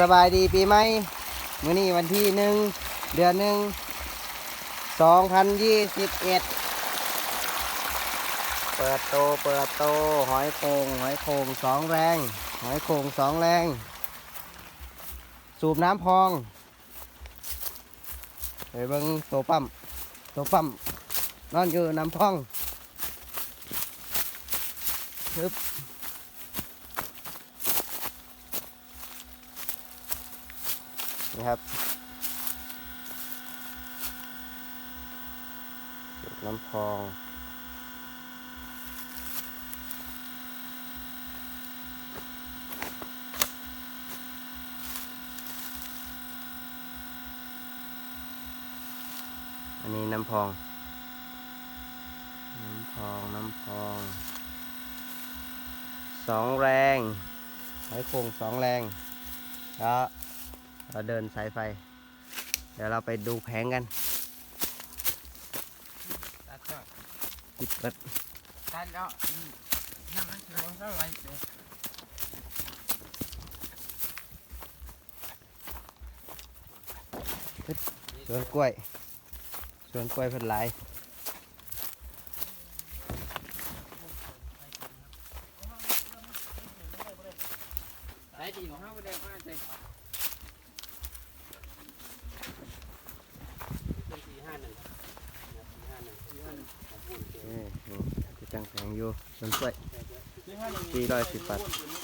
สบายดีปีใหม่มื้อนี้วันที่หนึ่งเดือนหนึ่งสองพันยี่สิบเอ็ดเปิดโตเปิดโตหอยโขงหอยโขงสองแรง หอยโขงสองแรง สูบน้ำพองไปเบิ่งตัวปั๊มตัวปั๊มนอนอยู่น้ำพองฮึบ นี่ครับจุดน้ำพองอันนี้น้ำพอง น้ำพอง น้ำพอง สองแรงหอยโข่งสองแรง แล้ว เราเดินสายไฟ เดี๋ยวเราไปดูแผงกันตัดก็ปิดเปิดตัดแล้วน้ำมันจะลงเท่าไหร่เจ๊สวนกล้วยสวนกล้วยเพิ่นหลายไหนดีของเขาเด็กมากเลยเป็นสี่ห้าหนึ่งสี่ห้าหนึ่งสี่ห้าหนึ่งขอบคุณ เอ้ยนี่ที่ จังแผงอยู่สวนกล้วยสี่ห้าหนึ่งสี่ร้อยสิบบาท